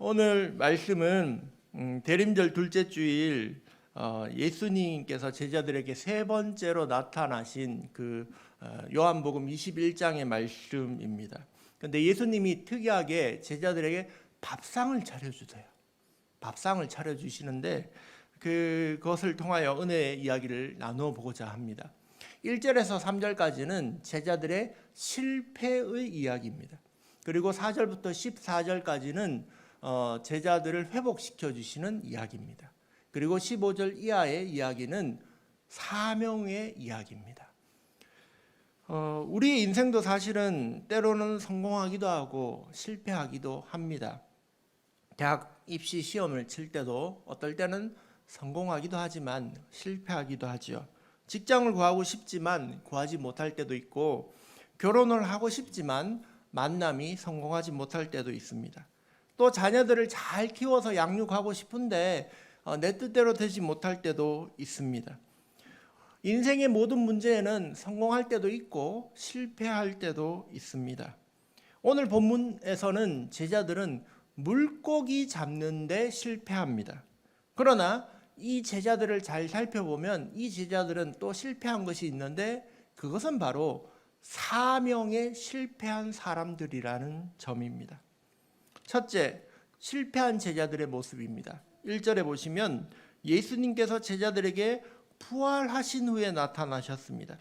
오늘 말씀은 음, 대림절 둘째 주일 어, 예수님께서 제자들에게 세 번째로 나타나신 그 어, 요한복음 21장의 말씀입니다. 그런데 예수님이 특이하게 제자들에게 밥상을 차려주세요. 밥상을 차려주시는데 그것을 통하여 은혜의 이야기를 나누어 보고자 합니다. 1절에서 3절까지는 제자들의 실패의 이야기입니다. 그리고 4절부터 14절까지는 어, 제자들을 회복시켜 주시는 이야기입니다. 그리고 15절 이하의 이야기는 사명의 이야기입니다. 어, 우리의 인생도 사실은 때로는 성공하기도 하고 실패하기도 합니다. 대학 입시 시험을 칠 때도 어떨 때는 성공하기도 하지만 실패하기도 하지요. 직장을 구하고 싶지만 구하지 못할 때도 있고 결혼을 하고 싶지만 만남이 성공하지 못할 때도 있습니다. 또 자녀들을 잘 키워서 양육하고 싶은데 어, 내 뜻대로 되지 못할 때도 있습니다. 인생의 모든 문제에는 성공할 때도 있고 실패할 때도 있습니다. 오늘 본문에서는 제자들은 물고기 잡는데 실패합니다. 그러나 이 제자들을 잘 살펴보면 이 제자들은 또 실패한 것이 있는데 그것은 바로 사명에 실패한 사람들이라는 점입니다. 첫째, 실패한 제자들의 모습입니다. 1절에 보시면 예수님께서 제자들에게 부활하신 후에 나타나셨습니다.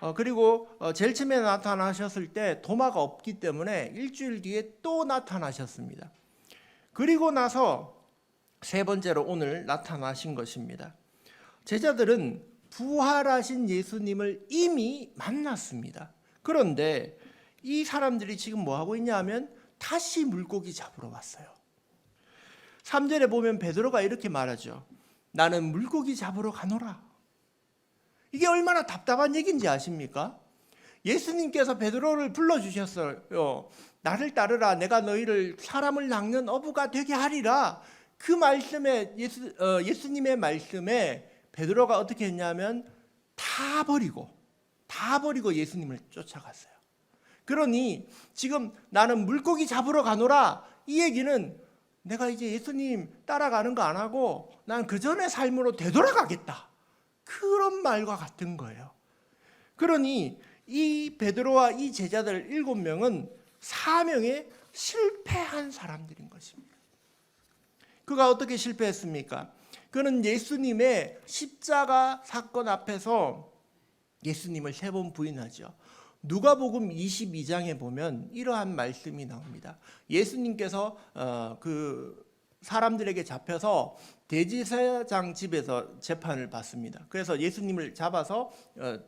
어, 그리고 어, 제일 처음에 나타나셨을 때 도마가 없기 때문에 일주일 뒤에 또 나타나셨습니다. 그리고 나서 세 번째로 오늘 나타나신 것입니다. 제자들은 부활하신 예수님을 이미 만났습니다. 그런데 이 사람들이 지금 뭐 하고 있냐 하면 다시 물고기 잡으러 왔어요. 3절에 보면 베드로가 이렇게 말하죠. 나는 물고기 잡으러 가노라. 이게 얼마나 답답한 얘기인지 아십니까? 예수님께서 베드로를 불러 주셨어요. 나를 따르라. 내가 너희를 사람을 낚는 어부가 되게 하리라. 그 말씀에 예수 어, 예수님의 말씀에 베드로가 어떻게 했냐면 다 버리고 다 버리고 예수님을 쫓아갔어요. 그러니 지금 나는 물고기 잡으러 가노라 이 얘기는 내가 이제 예수님 따라가는 거 안 하고 난 그 전의 삶으로 되돌아가겠다. 그런 말과 같은 거예요. 그러니 이 베드로와 이 제자들 일곱 명은 사명에 실패한 사람들인 것입니다. 그가 어떻게 실패했습니까? 그는 예수님의 십자가 사건 앞에서 예수님을 세 번 부인하죠. 누가복음 22장에 보면 이러한 말씀이 나옵니다. 예수님께서 어, 그 사람들에게 잡혀서 대지사장 집에서 재판을 받습니다. 그래서 예수님을 잡아서 어,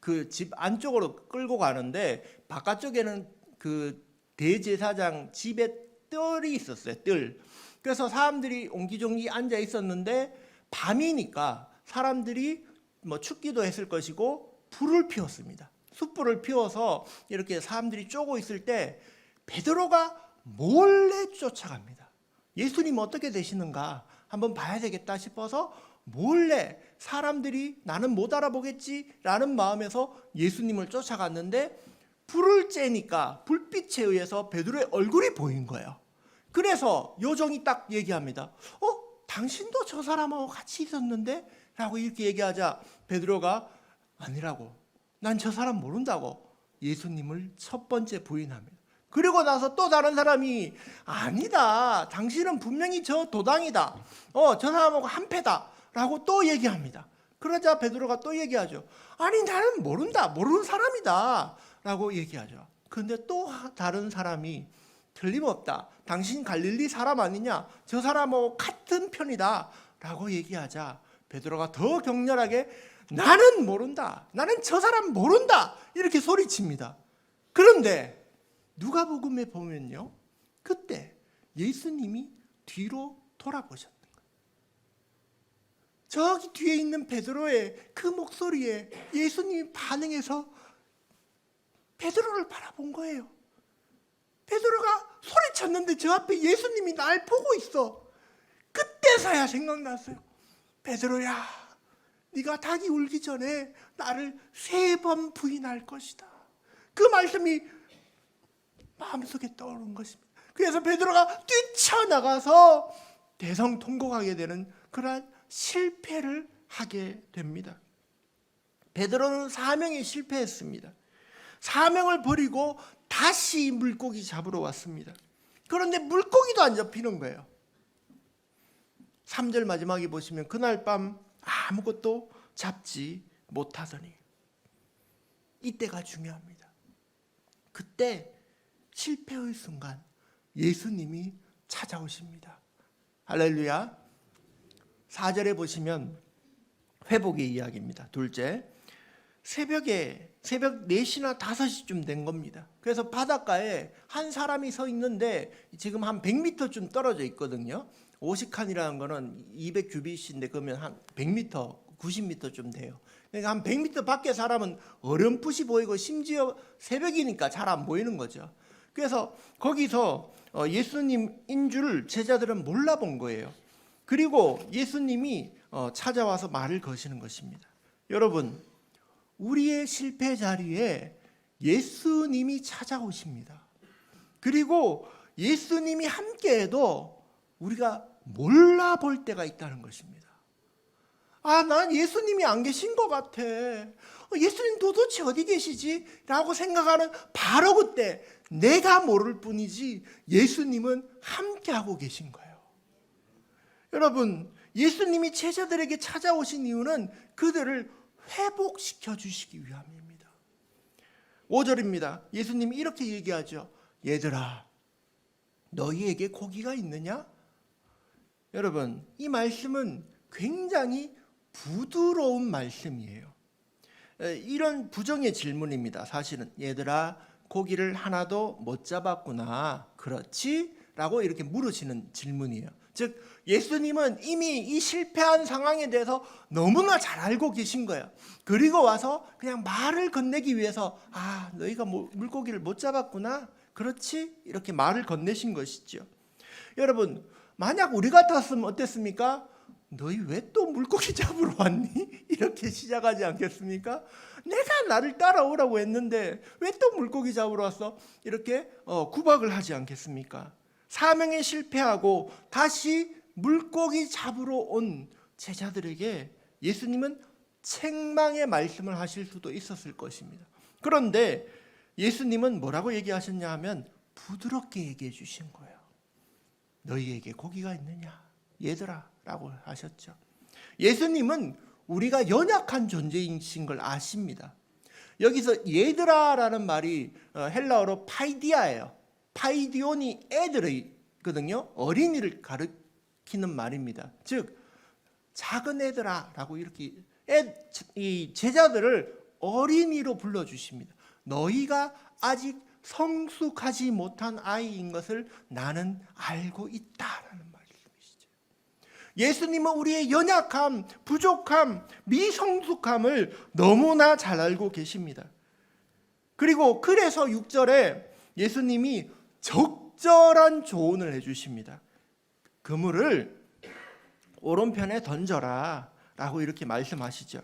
그집 안쪽으로 끌고 가는데 바깥쪽에는 그 대제사장 집에 뜰이 있었어요. 뜰. 그래서 사람들이 옹기종기 앉아 있었는데 밤이니까 사람들이 뭐 춥기도 했을 것이고 불을 피웠습니다. 숯불을 피워서 이렇게 사람들이 쪼고 있을 때 베드로가 몰래 쫓아갑니다. 예수님 어떻게 되시는가 한번 봐야 되겠다 싶어서 몰래 사람들이 나는 못 알아보겠지라는 마음에서 예수님을 쫓아갔는데 불을 쬐니까 불빛에 의해서 베드로의 얼굴이 보인 거예요. 그래서 요정이 딱 얘기합니다. 어? 당신도 저 사람하고 같이 있었는데? 라고 이렇게 얘기하자 베드로가 아니라고. 난 저 사람 모른다고 예수님을 첫 번째 부인합니다. 그리고 나서 또 다른 사람이 아니다. 당신은 분명히 저 도당이다. 어, 저 사람하고 한패다. 라고 또 얘기합니다. 그러자 베드로가 또 얘기하죠. 아니, 나는 모른다. 모르는 사람이다. 라고 얘기하죠. 근데 또 다른 사람이 틀림없다. 당신 갈릴리 사람 아니냐? 저 사람하고 같은 편이다. 라고 얘기하자 베드로가 더 격렬하게 나는 모른다. 나는 저 사람 모른다. 이렇게 소리칩니다. 그런데 누가복음에 보면요. 그때 예수님이 뒤로 돌아보셨던 거예요. 저기 뒤에 있는 베드로의 그 목소리에 예수님이 반응해서 베드로를 바라본 거예요. 베드로가 소리쳤는데 저 앞에 예수님이 날 보고 있어. 그때서야 생각났어요. 베드로야, 네가 닭이 울기 전에 나를 세 번 부인할 것이다. 그 말씀이 마음속에 떠오른 것입니다. 그래서 베드로가 뛰쳐나가서 대성통곡하게 되는 그러한 실패를 하게 됩니다. 베드로는 사명에 실패했습니다. 사명을 버리고 다시 물고기 잡으러 왔습니다. 그런데 물고기도 안 잡히는 거예요. 3절 마지막에 보시면 그날 밤 아무것도 잡지 못하더니 이때가 중요합니다. 그때 실패의 순간 예수님이 찾아오십니다. 할렐루야. 4절에 보시면 회복의 이야기입니다. 둘째, 새벽에 새벽 4시나 5시쯤 된 겁니다. 그래서 바닷가에 한 사람이 서 있는데 지금 한 100m쯤 떨어져 있거든요. 50칸이라는 거는 200규빗인데 그러면 한 100m, 90m쯤 돼요. 그러니까 한 100m 밖에 사람은 어렴풋이 보이고 심지어 새벽이니까 잘 안 보이는 거죠. 그래서 거기서 어, 예수님인 줄 제자들은 몰라본 거예요. 그리고 예수님이 어, 찾아와서 말을 거시는 것입니다. 여러분, 우리의 실패 자리에 예수님이 찾아오십니다. 그리고 예수님이 함께해도 우리가 몰라볼 때가 있다는 것입니다. 아, 난 예수님이 안 계신 것 같아. 어, 예수님 도대체 어디 계시지? 라고 생각하는 바로 그때 내가 모를 뿐이지 예수님은 함께하고 계신 거예요. 여러분, 예수님이 제자들에게 찾아오신 이유는 그들을 회복시켜 주시기 위함입니다. 5절입니다. 예수님이 이렇게 얘기하죠. 얘들아, 너희에게 고기가 있느냐? 여러분, 이 말씀은 굉장히 부드러운 말씀이에요. 에, 이런 부정의 질문입니다. 사실은 얘들아, 고기를 하나도 못 잡았구나. 그렇지? 라고 이렇게 물으시는 질문이에요. 즉 예수님은 이미 이 실패한 상황에 대해서 너무나 잘 알고 계신 거예요. 그리고 와서 그냥 말을 건네기 위해서 아 너희가 뭐 물고기를 못 잡았구나. 그렇지? 이렇게 말을 건네신 것이죠. 여러분 만약 우리 같았으면 어땠습니까? 너희 왜 또 물고기 잡으러 왔니? 이렇게 시작하지 않겠습니까? 내가 나를 따라오라고 했는데 왜 또 물고기 잡으러 왔어? 이렇게 어, 구박을 하지 않겠습니까? 사명에 실패하고 다시 물고기 잡으러 온 제자들에게 예수님은 책망의 말씀을 하실 수도 있었을 것입니다. 그런데 예수님은 뭐라고 얘기하셨냐 하면 부드럽게 얘기해 주신 거예요. 너희에게 고기가 있느냐? 얘들아 라고 하셨죠. 예수님은 우리가 연약한 존재이신 걸 아십니다. 여기서 얘들아라는 말이 어, 헬라어로 파이디아예요. 파이디온이 애들이거든요. 어린이를 가리키는 말입니다. 즉 작은 애들아라고 이렇게 애, 이 제자들을 어린이로 불러 주십니다. 너희가 아직 성숙하지 못한 아이인 것을 나는 알고 있다라는 말씀이시죠. 예수님은 우리의 연약함, 부족함, 미성숙함을 너무나 잘 알고 계십니다. 그리고 그래서 6절에 예수님이 적절한 조언을 해 주십니다. 그물을 오른편에 던져라 라고 이렇게 말씀하시죠.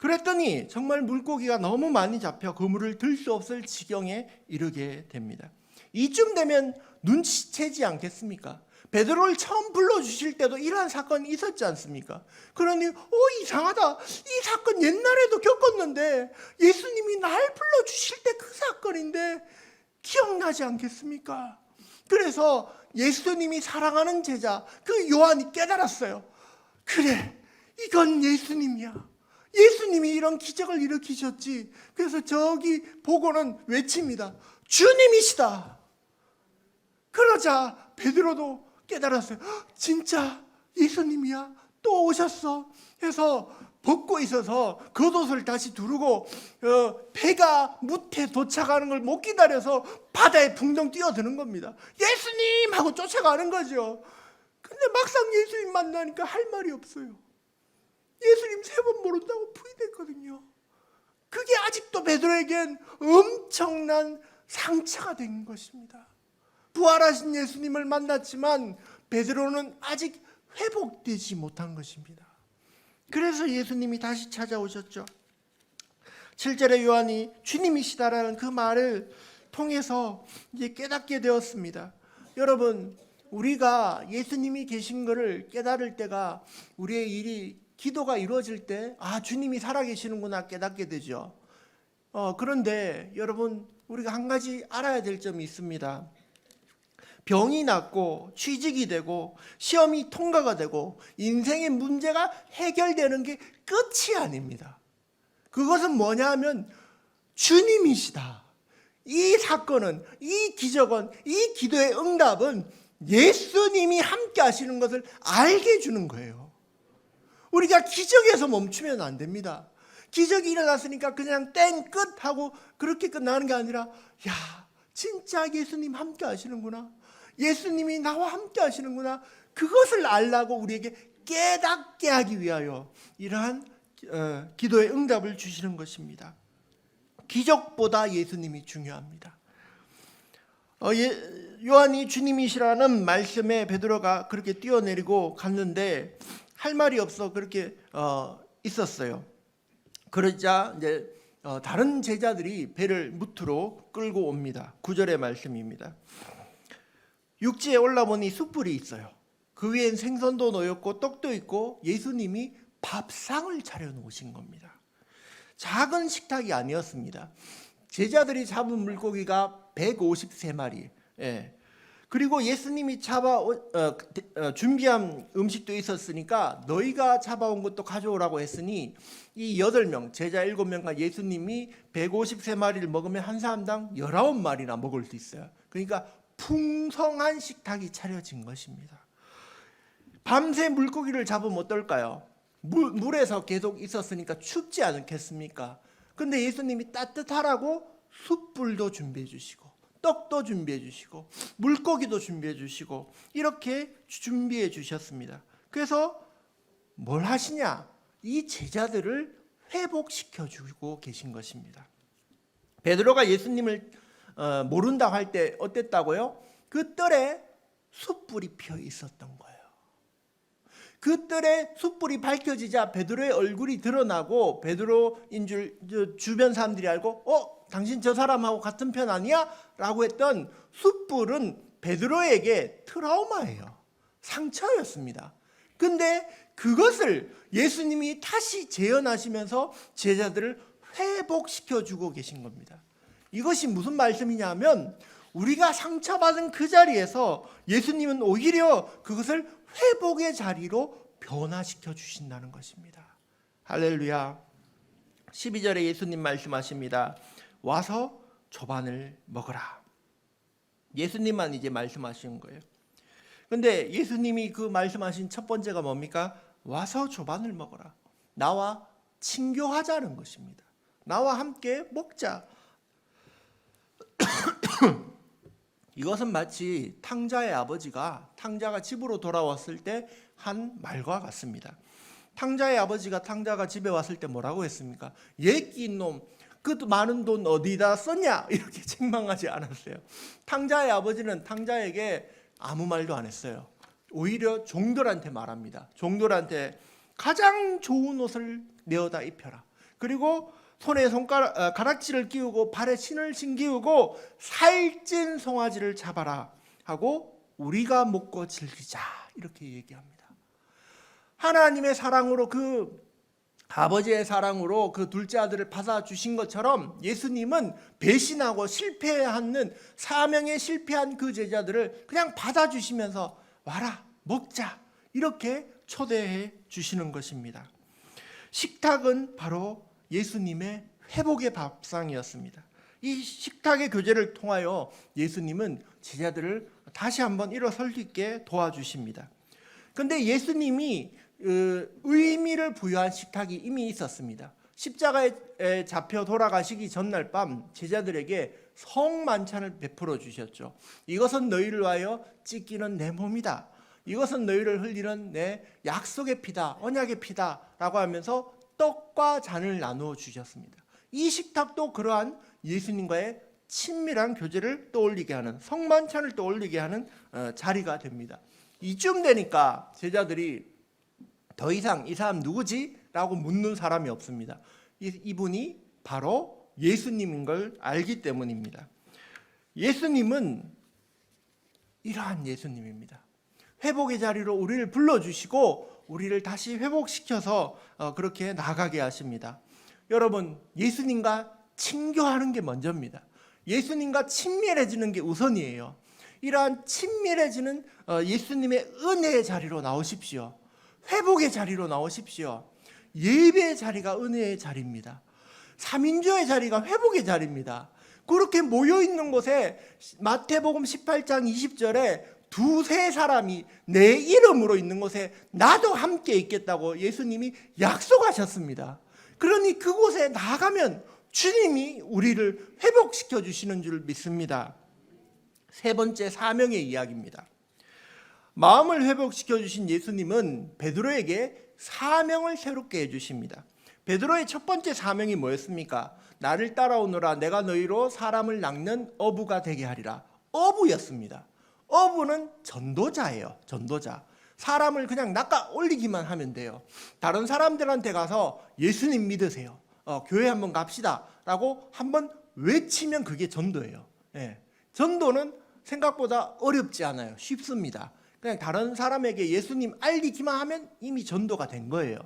그랬더니 정말 물고기가 너무 많이 잡혀 그물을 들 수 없을 지경에 이르게 됩니다. 이쯤 되면 눈치채지 않겠습니까? 베드로를 처음 불러주실 때도 이러한 사건이 있었지 않습니까? 그러니 어 이상하다 이 사건 옛날에도 겪었는데 예수님이 날 불러주실 때 그 사건인데 기억나지 않겠습니까? 그래서 예수님이 사랑하는 제자 그 요한이 깨달았어요. 그래, 이건 예수님이야. 예수님이 이런 기적을 일으키셨지. 그래서 저기 보고는 외칩니다. 주님이시다. 그러자 베드로도 깨달았어요. 진짜 예수님이야. 또 오셨어. 해서 벗고 있어서 겉옷을 다시 두르고 어, 배가 무태 도착하는 걸 못 기다려서 바다에 붕덩 뛰어드는 겁니다. 예수님 하고 쫓아가는 거죠. 근데 막상 예수님 만나니까 할 말이 없어요. 예수님 세 번 모른다고 부인했거든요. 그게 아직도 베드로에겐 엄청난 상처가 된 것입니다. 부활하신 예수님을 만났지만 베드로는 아직 회복되지 못한 것입니다. 그래서 예수님이 다시 찾아오셨죠. 7절에 요한이 주님이시다라는 그 말을 통해서 이제 깨닫게 되었습니다. 여러분 우리가 예수님이 계신 것을 깨달을 때가 우리의 일이 기도가 이루어질 때 아 주님이 살아계시는구나 깨닫게 되죠. 어, 그런데 여러분 우리가 한 가지 알아야 될 점이 있습니다. 병이 낫고 취직이 되고 시험이 통과가 되고 인생의 문제가 해결되는 게 끝이 아닙니다. 그것은 뭐냐 하면 주님이시다. 이 사건은 이 기적은 이 기도의 응답은 예수님이 함께 하시는 것을 알게 해주는 거예요. 우리가 기적에서 멈추면 안 됩니다. 기적이 일어났으니까 그냥 땡 끝 하고 그렇게 끝나는 게 아니라 야 진짜 예수님 함께 하시는구나. 예수님이 나와 함께 하시는구나. 그것을 알라고 우리에게 깨닫게 하기 위하여 이러한 어, 기도의 응답을 주시는 것입니다. 기적보다 예수님이 중요합니다. 어, 예, 요한이 주님이시라는 말씀에 베드로가 그렇게 뛰어내리고 갔는데 할 말이 없어 그렇게 어, 있었어요. 그러자 이제 어, 다른 제자들이 배를 무트로 끌고 옵니다. 구절의 말씀입니다. 육지에 올라보니 숯불이 있어요. 그 위엔 생선도 놓였고 떡도 있고 예수님이 밥상을 차려 놓으신 겁니다. 작은 식탁이 아니었습니다. 제자들이 잡은 물고기가 153마리. 예. 그리고 예수님이 잡아 어, 어, 준비한 음식도 있었으니까 너희가 잡아온 것도 가져오라고 했으니 이 여덟 명 제자 일곱 명과 예수님이 153마리를 먹으면 한 사람당 19마리나 먹을 수 있어요. 그러니까 풍성한 식탁이 차려진 것입니다. 밤새 물고기를 잡으면 어떨까요? 물, 물에서 계속 있었으니까 춥지 않겠습니까? 근데 예수님이 따뜻하라고 숯불도 준비해 주시고 떡도 준비해 주시고 물고기도 준비해 주시고 이렇게 준비해 주셨습니다. 그래서 뭘 하시냐? 이 제자들을 회복시켜 주고 계신 것입니다. 베드로가 예수님을 어, 모른다 할 때 어땠다고요? 그 뜰에 숯불이 피어 있었던 거예요. 그 뜰에 숯불이 밝혀지자 베드로의 얼굴이 드러나고 베드로인 줄 주변 사람들이 알고 어 당신 저 사람하고 같은 편 아니야? 라고 했던 숯불은 베드로에게 트라우마예요. 상처였습니다. 근데 그것을 예수님이 다시 재현하시면서 제자들을 회복시켜 주고 계신 겁니다. 이것이 무슨 말씀이냐면 우리가 상처받은 그 자리에서 예수님은 오히려 그것을 회복의 자리로 변화시켜 주신다는 것입니다. 할렐루야. 12절에 예수님 말씀하십니다. 와서 조반을 먹어라. 예수님만 이제 말씀하시는 거예요. 근데 예수님이 그 말씀하신 첫 번째가 뭡니까? 와서 조반을 먹어라. 나와 친교하자는 것입니다. 나와 함께 먹자. 이것은 마치 탕자의 아버지가 탕자가 집으로 돌아왔을 때 한 말과 같습니다. 탕자의 아버지가 탕자가 집에 왔을 때 뭐라고 했습니까? 예끼 놈, 그 많은 돈 어디다 썼냐? 이렇게 책망하지 않았어요. 탕자의 아버지는 탕자에게 아무 말도 안 했어요. 오히려 종들한테 말합니다. 종들한테 가장 좋은 옷을 내어다 입혀라. 그리고 손에 손가락 어, 가락지를 끼우고 발에 신을 신기우고 살찐 송아지를 잡아라 하고 우리가 먹고 즐기자 이렇게 얘기합니다. 하나님의 사랑으로 그 아버지의 사랑으로 그 둘째 아들을 받아 주신 것처럼 예수님은 배신하고 실패하는 사명에 실패한 그 제자들을 그냥 받아 주시면서 와라 먹자 이렇게 초대해 주시는 것입니다. 식탁은 바로 예수님의 회복의 밥상이었습니다. 이 식탁의 교제를 통하여 예수님은 제자들을 다시 한번 일어설 수 있게 도와주십니다. 근데 예수님이 의미를 부여한 식탁이 이미 있었습니다. 십자가에 잡혀 돌아가시기 전날 밤 제자들에게 성만찬을 베풀어 주셨죠. 이것은 너희를 위하여 찢기는 내 몸이다. 이것은 너희를 흘리는 내 약속의 피다. 언약의 피다 라고 하면서 떡과 잔을 나누어 주셨습니다. 이 식탁도 그러한 예수님과의 친밀한 교제를 떠올리게 하는 성만찬을 떠올리게 하는 어, 자리가 됩니다. 이쯤 되니까 제자들이 더 이상 이 사람 누구지? 라고 묻는 사람이 없습니다. 이분이 바로 예수님인 걸 알기 때문입니다. 예수님은 이러한 예수님입니다. 회복의 자리로 우리를 불러주시고 우리를 다시 회복시켜서 어, 그렇게 나가게 하십니다. 여러분 예수님과 친교하는 게 먼저입니다. 예수님과 친밀해지는 게 우선이에요. 이러한 친밀해지는 어, 예수님의 은혜의 자리로 나오십시오. 회복의 자리로 나오십시오. 예배의 자리가 은혜의 자리입니다. 삼인조의 자리가 회복의 자리입니다. 그렇게 모여 있는 곳에 마태복음 18장 20절에 두세 사람이 내 이름으로 있는 곳에 나도 함께 있겠다고 예수님이 약속하셨습니다. 그러니 그곳에 나가면 주님이 우리를 회복시켜 주시는 줄 믿습니다. 세 번째 사명의 이야기입니다. 마음을 회복시켜 주신 예수님은 베드로에게 사명을 새롭게 해 주십니다. 베드로의 첫 번째 사명이 뭐였습니까? 나를 따라오너라 내가 너희로 사람을 낚는 어부가 되게 하리라. 어부였습니다. 어부는 전도자예요. 전도자. 사람을 그냥 낚아 올리기만 하면 돼요. 다른 사람들한테 가서 예수님 믿으세요. 어, 교회 한번 갑시다 라고 한번 외치면 그게 전도예요. 예. 전도는 생각보다 어렵지 않아요. 쉽습니다. 그냥 다른 사람에게 예수님 알리기만 하면 이미 전도가 된 거예요.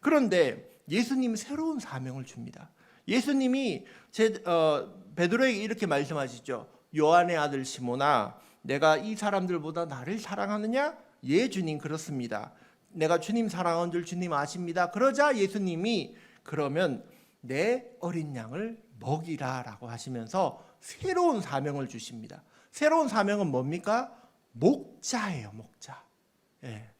그런데 예수님 새로운 사명을 줍니다. 예수님이 제, 어, 베드로에게 이렇게 말씀하시죠. 요한의 아들 시모나, 내가 이 사람들보다 나를 사랑하느냐? 예, 주님 그렇습니다. 내가 주님 사랑한 줄 주님 아십니다. 그러자 예수님이 그러면 내 어린 양을 먹이라라고 하시면서 새로운 사명을 주십니다. 새로운 사명은 뭡니까? 목자예요, 목자. 예.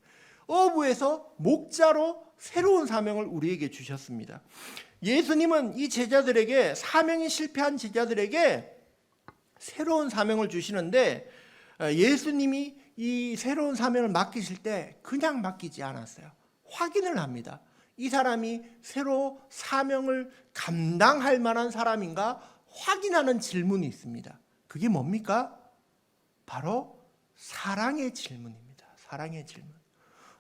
어부에서 목자로 새로운 사명을 우리에게 주셨습니다. 예수님은 이 제자들에게 사명이 실패한 제자들에게 새로운 사명을 주시는데 어, 예수님이 이 새로운 사명을 맡기실 때 그냥 맡기지 않았어요. 확인을 합니다. 이 사람이 새로 사명을 감당할 만한 사람인가 확인하는 질문이 있습니다. 그게 뭡니까? 바로 사랑의 질문입니다. 사랑의 질문.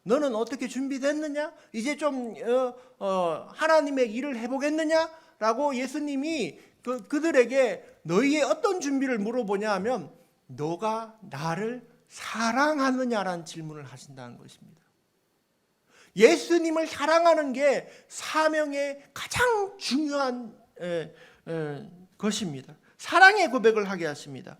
너는 어떻게 준비됐느냐? 이제 좀 어, 어, 하나님의 일을 해보겠느냐?라고 예수님이 그, 그들에게 너희의 어떤 준비를 물어보냐 하면 너가 나를 사랑하느냐라는 질문을 하신다는 것입니다. 예수님을 사랑하는 게 사명의 가장 중요한 에, 에, 것입니다. 사랑의 고백을 하게 하십니다.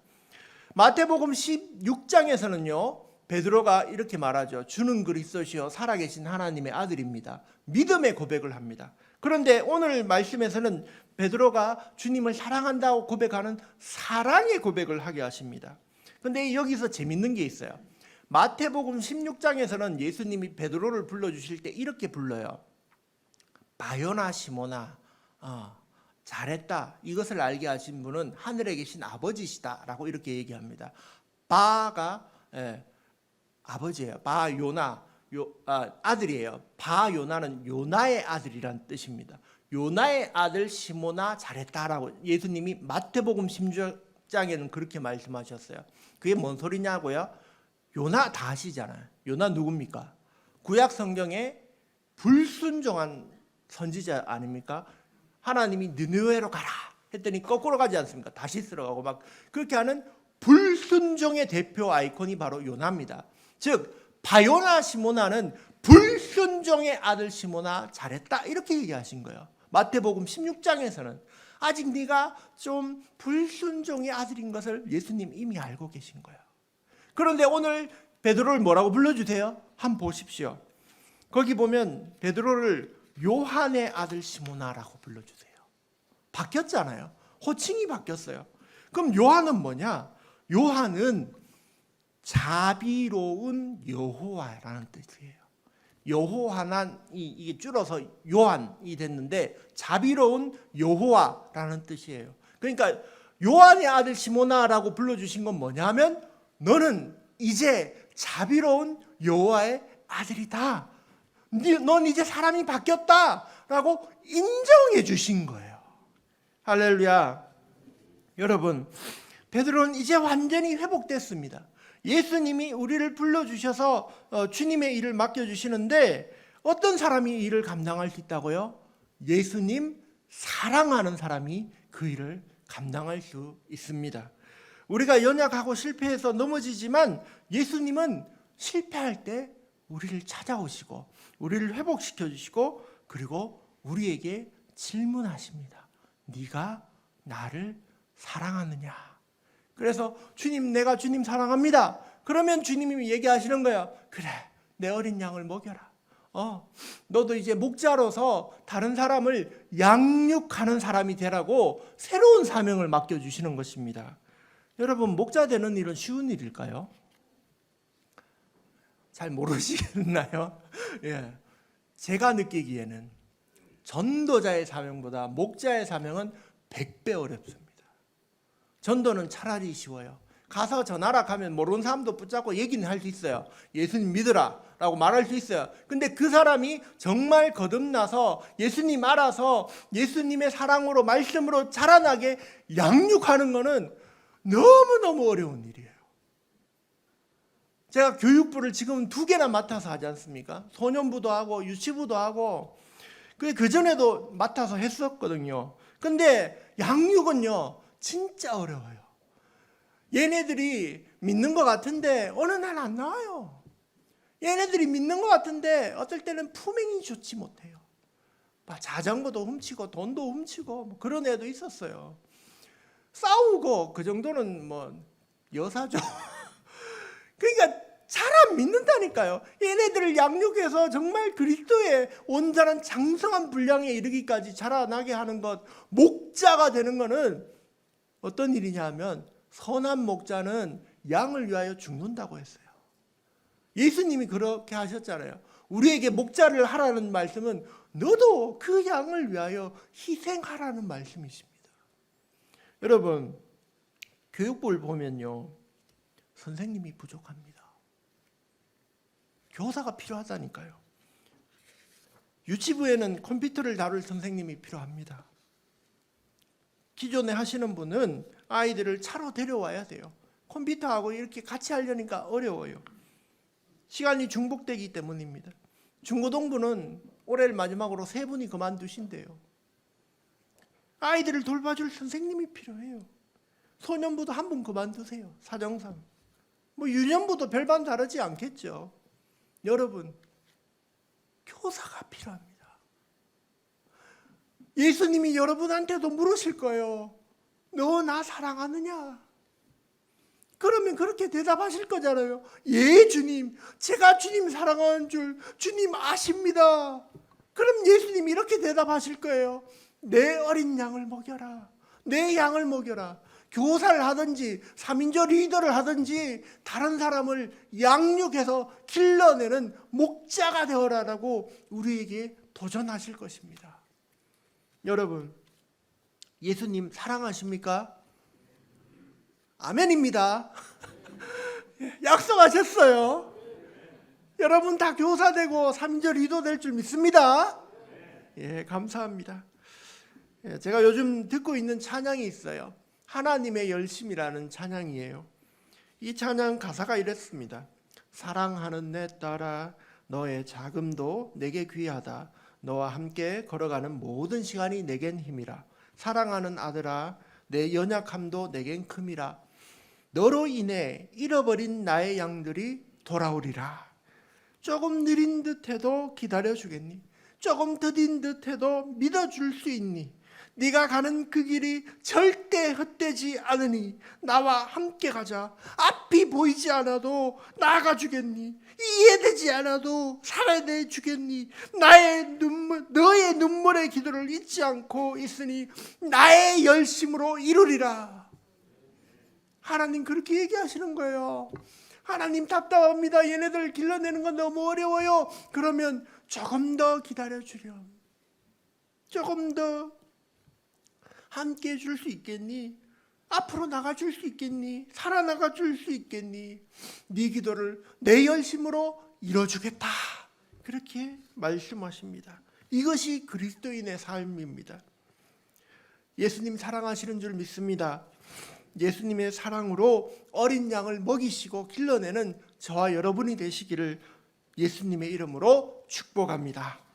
마태복음 16장에서는요. 베드로가 이렇게 말하죠. 주는 그리스도시요 살아계신 하나님의 아들입니다. 믿음의 고백을 합니다. 그런데 오늘 말씀에서는 베드로가 주님을 사랑한다고 고백하는 사랑의 고백을 하게 하십니다. 근데 여기서 재밌는 게 있어요. 마태복음 16장에서는 예수님이 베드로를 불러 주실 때 이렇게 불러요. 바요나 시모나 어, 잘했다. 이것을 알게 하신 분은 하늘에 계신 아버지시다라고 이렇게 얘기합니다. 바가 예, 아버지예요. 바 요나 요, 아, 아들이에요. 바 요나는 요나의 아들이란 뜻입니다. 요나의 아들 시모나 잘했다라고 예수님이 마태복음 16장에는 그렇게 말씀하셨어요. 그게 뭔 소리냐고요? 요나 다 아시잖아요. 요나 누굽니까? 구약 성경에 불순종한 선지자 아닙니까? 하나님이 느느웨로 가라 했더니 거꾸로 가지 않습니까? 다시 쓸어가고 막 그렇게 하는 불순종의 대표 아이콘이 바로 요나입니다. 즉 바요나 시모나는 불순종의 아들 시모나 잘했다 이렇게 얘기하신 거예요. 마태복음 16장에서는 아직 네가 좀 불순종의 아들인 것을 예수님 이미 알고 계신 거예요. 그런데 오늘 베드로를 뭐라고 불러주세요? 한번 보십시오. 거기 보면 베드로를 요한의 아들 시모나라고 불러주세요. 바뀌었잖아요. 호칭이 바뀌었어요. 그럼 요한은 뭐냐? 요한은 자비로운 여호와라는 뜻이에요. 여호와난 이게 줄어서 요한이 됐는데 자비로운 여호와라는 뜻이에요. 그러니까 요한의 아들 시모나라고 불러주신 건 뭐냐면 너는 이제 자비로운 여호와의 아들이다. 넌 이제 사람이 바뀌었다라고 인정해 주신 거예요. 할렐루야. 여러분, 베드로는 이제 완전히 회복됐습니다. 예수님이 우리를 불러주셔서 어, 주님의 일을 맡겨주시는데 어떤 사람이 이 일을 감당할 수 있다고요? 예수님 사랑하는 사람이 그 일을 감당할 수 있습니다. 우리가 연약하고 실패해서 넘어지지만 예수님은 실패할 때 우리를 찾아오시고 우리를 회복시켜 주시고 그리고 우리에게 질문하십니다. 네가 나를 사랑하느냐? 그래서 주님 내가 주님 사랑합니다. 그러면 주님이 얘기하시는 거야. 그래. 내 어린 양을 먹여라. 어. 너도 이제 목자로서 다른 사람을 양육하는 사람이 되라고 새로운 사명을 맡겨 주시는 것입니다. 여러분 목자 되는 일은 쉬운 일일까요? 잘 모르시나요? 예. 제가 느끼기에는 전도자의 사명보다 목자의 사명은 100배 어렵습니다. 전도는 차라리 쉬워요. 가서 전하라 하면 모르는 사람도 붙잡고 얘기는 할 수 있어요. 예수님 믿으라 라고 말할 수 있어요. 근데 그 사람이 정말 거듭나서 예수님 알아서 예수님의 사랑으로 말씀으로 자라나게 양육하는 거는 너무너무 어려운 일이에요. 제가 교육부를 지금 두 개나 맡아서 하지 않습니까? 소년부도 하고 유치부도 하고 그 전에도 맡아서 했었거든요. 근데 양육은요 진짜 어려워요. 얘네들이 믿는 것 같은데 어느 날 안 나와요. 얘네들이 믿는 것 같은데 어떨 때는 품행이 좋지 못해요. 막 자전거도 훔치고 돈도 훔치고 뭐 그런 애도 있었어요. 싸우고 그 정도는 뭐 여사죠. 그러니까 잘안 믿는다니까요. 얘네들을 양육해서 정말 그리스도의 온전한 장성한 분량에 이르기까지 자라나게 하는 것, 목자가 되는 것은 어떤 일이냐면 선한 목자는 양을 위하여 죽는다고 했어요. 예수님이 그렇게 하셨잖아요. 우리에게 목자를 하라는 말씀은 너도 그 양을 위하여 희생하라는 말씀이십니다. 여러분, 교육부를 보면요. 선생님이 부족합니다. 교사가 필요하다니까요. 유치부에는 컴퓨터를 다룰 선생님이 필요합니다. 기존에 하시는 분은 아이들을 차로 데려와야 돼요. 컴퓨터하고 이렇게 같이 하려니까 어려워요. 시간이 중복되기 때문입니다. 중고등부는 올해를 마지막으로 세 분이 그만두신대요. 아이들을 돌봐줄 선생님이 필요해요. 소년부도 한 분 그만두세요. 사정상. 뭐 유년부도 별반 다르지 않겠죠. 여러분, 교사가 필요합니다. 예수님이 여러분한테도 물으실 거예요. 너 나 사랑하느냐? 그러면 그렇게 대답하실 거잖아요. 예, 주님. 제가 주님 사랑하는 줄 주님 아십니다. 그럼 예수님 이렇게 대답하실 거예요. 내 어린 양을 먹여라. 내 양을 먹여라. 교사를 하든지 삼인조 리더를 하든지 다른 사람을 양육해서 길러내는 목자가 되어라라고 우리에게 도전하실 것입니다. 여러분, 예수님 사랑하십니까? 아멘입니다. 약속하셨어요. 여러분 다 교사 되고 3절 리더 될줄 믿습니다. 예, 감사합니다. 예, 제가 요즘 듣고 있는 찬양이 있어요. 하나님의 열심이라는 찬양이에요. 이 찬양 가사가 이랬습니다. 사랑하는 내 딸아 너의 자금도 내게 귀하다. 너와 함께 걸어가는 모든 시간이 내겐 힘이라. 사랑하는 아들아 내 연약함도 내겐 큼이라. 너로 인해 잃어버린 나의 양들이 돌아오리라. 조금 느린 듯해도 기다려 주겠니? 조금 더딘 듯해도 믿어줄 수 있니? 네가 가는 그 길이 절대 헛되지 않으니 나와 함께 가자. 앞이 보이지 않아도 나가 주겠니? 이해되지 않아도 살아내 주겠니? 나의 눈물, 너의 눈물의 기도를 잊지 않고 있으니 나의 열심으로 이루리라. 하나님 그렇게 얘기하시는 거예요. 하나님 답답합니다. 얘네들 길러내는 건 너무 어려워요. 그러면 조금 더 기다려 주렴. 조금 더 함께 해줄 수 있겠니? 앞으로 나가줄 수 있겠니? 살아나가 줄 수 있겠니? 네 기도를 내 열심으로 이뤄주겠다. 그렇게 말씀하십니다. 이것이 그리스도인의 삶입니다. 예수님 사랑하시는 줄 믿습니다. 예수님의 사랑으로 어린 양을 먹이시고 길러내는 저와 여러분이 되시기를 예수님의 이름으로 축복합니다.